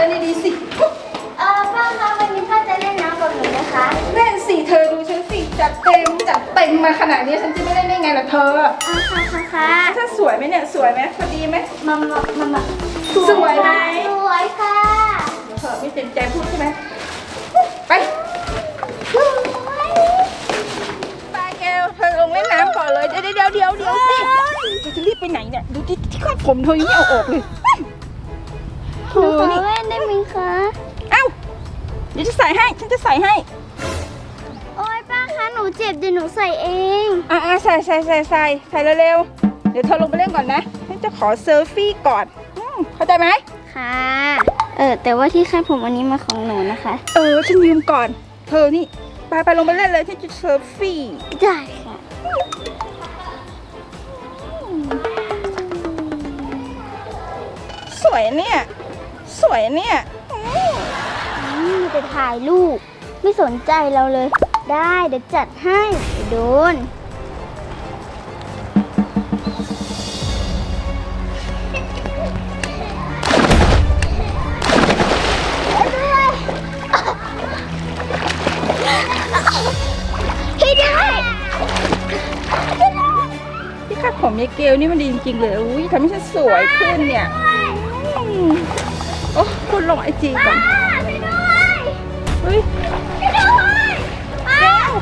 ดินดีๆสิ เออพ่อคะวันนี้พ่อจะเล่นน้ำกับหนูนะคะ เล่นสิเธอดูฉันสิจัดเต็มจัดเต็มมาขนาดนี้ฉันจะไม่เล่นได้ไงล่ะเธออ่ค่ะค่ะค่ะถ้าสวยไหมเนี่ยสวยไหมพอดีไหมมัมมัมมัสวยไหมสวยค่ะเธอไม่เต็มใจพูดใช่ไหมไปปแก้วเธอลงเล่น้ำก่อนเลยเดี๋ยวเดี๋ยวเดี๋ยวเดียวสิเธอจะรีบไปไหนเนี่ยดูที่ที่ข้อผมเธอยังไม่เอาออกเลย ดี๋ยวจะใส่ให้ ฉันจะใส่ให้ โอ้ยป้าคะหนูเจ็บเดี๋ยวหนูใส่เอง อ่าใส่ใส่ใส่ใส่ใส่เร็วๆ เดี๋ยวเธอลงไปเล่นก่อนนะ ฉันจะขอเซลฟี่ก่อนอืมเข้าใจไหม ค่ะ เออแต่ว่าที่คาดผมอันนี้มาของหนูนะคะ เออ ฉันยืมก่อน เธอนี่ ไปไปลงไปเล่นเลยฉันจะเซลฟี่ ได้ค่ะ สวยเนี่ย สวยเนี่ยอืม อืมจะถ่ายรูปไม่สนใจเราเลย ได้เดี๋ยวจัดให้เดี๋ยวโดนพี่ด้วยที่คาดผมยายเกลนี่มันดีจริงๆเลยอุ้ยทำให้ฉันสวยขึ้นเนี่ยอืมโอ้คุณลงไอจีก่อนพี่ด้วย เฮ้ยพี่ด้วยอ้าว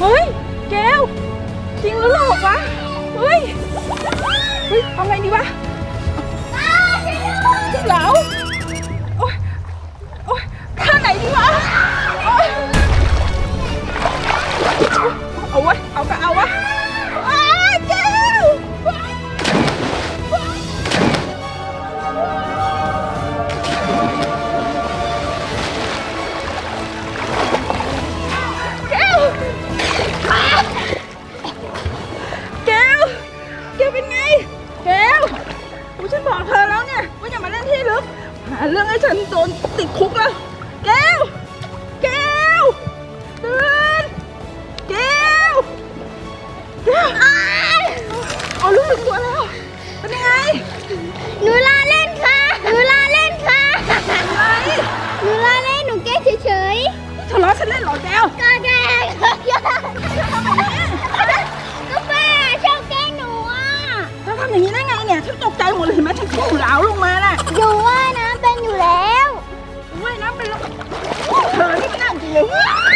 เฮ้ยแก้วจริงหรือหลอกวะเฮ้ยเฮ้ยเอาไงดีวะจริงเหรอโอ๊ยโอ๊ยท่าไหนดีวะโอ๊ยเอาวะเอาก็เอาวะอ้ วเนี่ยว่าอย่ามาเล่นที่ลึกหาเรื่องให้ฉันโดนติดคุกแล้วแก้วแก้วตื่นแก้วแก้วเอาลูกถึงตัวแล้วเป็นยังไงหนู เลยเห็นไหมฉันถูกเหลาลงมาน่ะอยู่ว่ายน้ำเป็นอยู่แล้วว่ายน้ำไปแล้วเธอนี่ไม่น่าจริงเลย